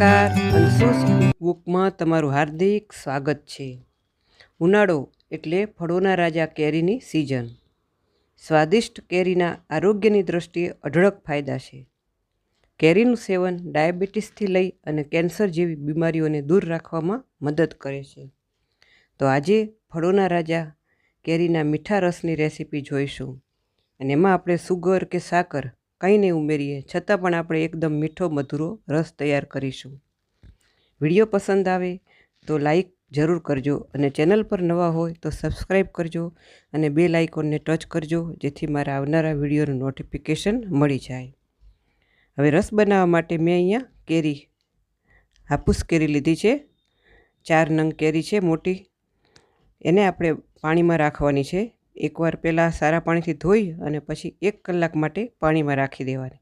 નમસ્કાર. બુકમાં તમારું હાર્દિક સ્વાગત છે. ઉનાળો એટલે ફળોના રાજા કેરીની સિઝન સ્વાદિષ્ટ કેરીના આરોગ્યની દ્રષ્ટિએ અઢળક ફાયદા છે. કેરીનું સેવન ડાયાબિટીસથી લઈ અને કેન્સર જેવી બીમારીઓને દૂર રાખવામાં મદદ કરે છે. તો આજે ફળોના રાજા કેરીના મીઠા રસની રેસીપી જોઈશું. અને એમાં આપણે સુગર કે સાકર કંઈ નહીં ઉમેરીએ, છતાં પણ આપણે એકદમ મીઠો, મધુરો રસ તૈયાર કરીશું. વીડિયો પસંદ આવે તો લાઈક જરૂર કરજો અને ચેનલ પર નવા હોય તો સબસ્ક્રાઈબ કરજો અને બે લાઇકોનને ટચ કરજો, જેથી મારા આવનારા વિડીયોનું નોટિફિકેશન મળી જાય. હવે રસ બનાવવા માટે મેં અહીંયા કેરી હાપુસ કેરી લીધી છે, ચાર નંગ કેરી છે મોટી. એને આપણે પાણીમાં રાખવાની છે. એકવાર પહેલાં સારા પાણીથી ધોઈ અને પછી એક કલાક માટે પાણીમાં રાખી દેવાની.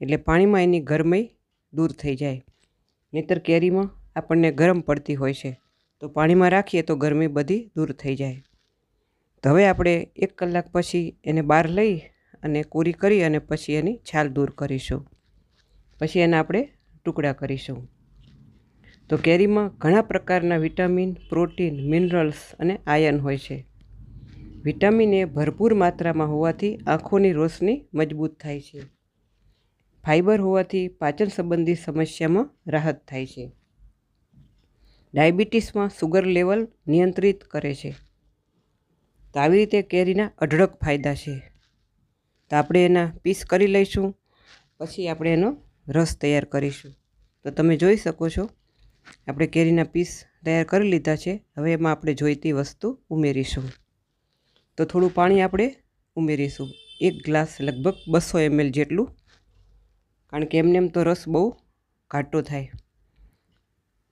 એટલે પાણીમાં એની ગરમાઈ દૂર થઈ જાય. નહીંતર કેરીમાં આપણને ગરમ પડતી હોય છે. તો પાણીમાં રાખીએ તો ગરમી બધી દૂર થઈ જાય. તો હવે આપણે એક કલાક પછી એને બહાર લઈ અને કોરી કરી અને પછી એની છાલ દૂર કરીશું. પછી એના આપણે ટુકડા કરીશું. તો કેરીમાં ઘણા પ્રકારના વિટામિન, પ્રોટીન, મિનરલ્સ અને આયન હોય છે. વિટામિન એ ભરપૂર માત્રામાં હોવાથી આંખોની રોશની મજબૂત થાય છે. ફાઇબર હોવાથી પાચન સંબંધી સમસ્યામાં રાહત થાય છે. ડાયાબિટીસમાં સુગર લેવલ નિયંત્રિત કરે છે. તો આવી રીતે કેરીના અઢળક ફાયદા છે. તો આપણે એના પીસ કરી લઈશું, પછી આપણે એનો રસ તૈયાર કરીશું. તો તમે જોઈ શકો છો, આપણે કેરીના પીસ તૈયાર કરી લીધા છે. હવે એમાં આપણે જોઈતી વસ્તુ ઉમેરીશું. તો થોડું પાણી આપણે ઉમેરીશું. એક ગ્લાસ લગભગ બસો એમએલ જેટલું, કારણ કે એમને એમ તો રસ બહુ ઘાટો થાય.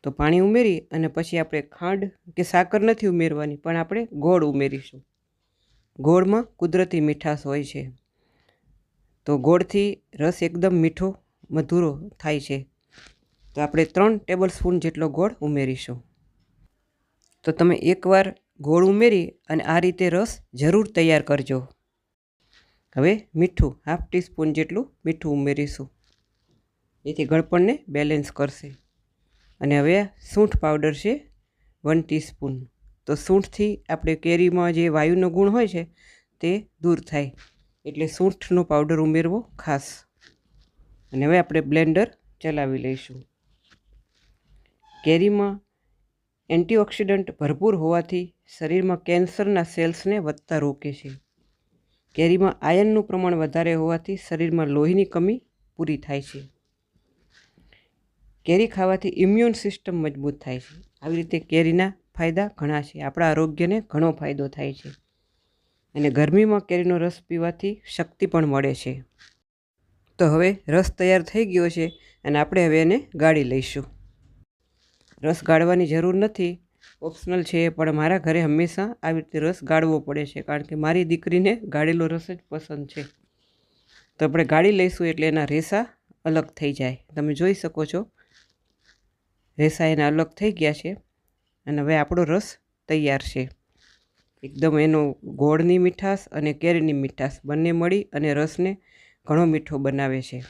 તો પાણી ઉમેરી અને પછી આપણે ખાંડ કે સાકર નથી ઉમેરવાની, પણ આપણે ગોળ ઉમેરીશું. ગોળમાં કુદરતી મીઠાશ હોય છે. તો ગોળથી રસ એકદમ મીઠો, મધુરો થાય છે. તો આપણે ત્રણ ટેબલ સ્પૂન જેટલો ગોળ ઉમેરીશું. તો તમે એકવાર ગોળ ઉમેરી અને આ રીતે રસ જરૂર તૈયાર કરજો. હવે મીઠું, હાફ ટીસ્પૂન જેટલું મીઠું ઉમેરીશું. એથી ગળપણને બેલેન્સ કરશે. અને હવે સૂંઠ પાવડર છે વન ટીસ્પૂન તો સૂંઠથી આપણે કેરીમાં જે વાયુનો ગુણ હોય છે, તે દૂર થાય. એટલે સૂંઠનો પાવડર ઉમેરવો ખાસ. અને હવે આપણે બ્લેન્ડર ચલાવી લઈશું. કેરીમાં એન્ટીઓક્સિડન્ટ ભરપૂર હોવાથી શરીરમાં કેન્સરના સેલ્સને વધતા રોકે છે. કેરીમાં આયનનું પ્રમાણ વધારે હોવાથી શરીરમાં લોહીની કમી પૂરી થાય છે. કેરી ખાવાથી ઇમ્યુન સિસ્ટમ મજબૂત થાય છે. આવી રીતે કેરીના ફાયદા ઘણા છે. આપણા આરોગ્યને ઘણો ફાયદો થાય છે. અને ગરમીમાં કેરીનો રસ પીવાથી શક્તિ પણ મળે છે. તો હવે રસ તૈયાર થઈ ગયો છે અને આપણે હવે એને ગાળી લઈશું. રસ ગાળવાની જરૂર નથી. ઓપ્શનલ છે પણ મારા ઘરે હંમેશા આવી રીતે રસ ગાળવો પડે છે, કારણ કે મારી દીકરીને ગાળેલો રસ જ પસંદ છે. તો આપણે ગાળી લઈશું એટલે એના રેસા અલગ થઈ જાય. તમે જોઈ શકો છો, રેસા એના અલગ થઈ ગયા છે અને હવે આપણો રસ તૈયાર છે. એકદમ એનો ગોળની મીઠાશ અને કેરીની મીઠાશ બંને મળી અને રસને ઘણો મીઠો બનાવે છે.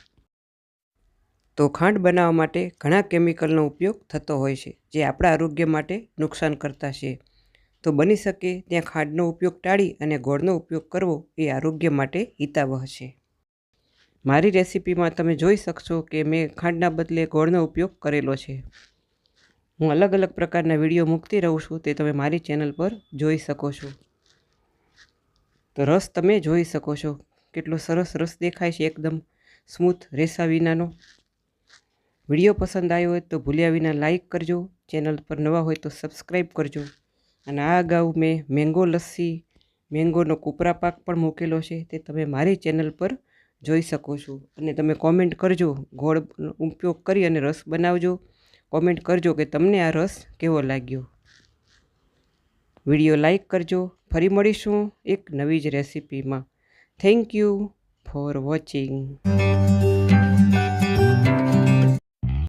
તો ખાંડ બનાવવા માટે ઘણા કેમિકલનો ઉપયોગ થતો હોય છે, જે આપણા આરોગ્ય માટે નુકસાન કરતા છે. તો બની શકે ત્યાં ખાંડનો ઉપયોગ ટાળી અને ગોળનો ઉપયોગ કરવો એ આરોગ્ય માટે હિતાવહ છે. મારી રેસિપીમાં તમે જોઈ શકશો કે મેં ખાંડના બદલે ગોળનો ઉપયોગ કરેલો છે. હું અલગ અલગ પ્રકારના વીડિયો મૂકતી રહું છું, તે તમે મારી ચેનલ પર જોઈ શકો છો. તો રસ તમે જોઈ શકો છો. કેટલો સરસ રસ દેખાય છે, એકદમ સ્મૂથ રેસા વિનાનો. વીડિયો પસંદ આવ્યો હોય તો ભૂલ્યા વિના લાઇક કરજો. ચેનલ પર નવા હોય તો સબસ્ક્રાઈબ કરજો. અને આ અગાઉ મેં મેંગો લસ્સી, મેંગોનો કૂપરા પાક પણ મૂકેલો છે તે તમે મારી ચેનલ પર જોઈ શકો છો. અને તમે કોમેન્ટ કરજો ગોળનો ઉપયોગ કરી અને રસ બનાવજો. કોમેન્ટ કરજો કે તમને આ રસ કેવો લાગ્યો. વીડિયો લાઈક કરજો. ફરી મળીશું એક નવી જ રેસિપીમાં. Thank you for watching.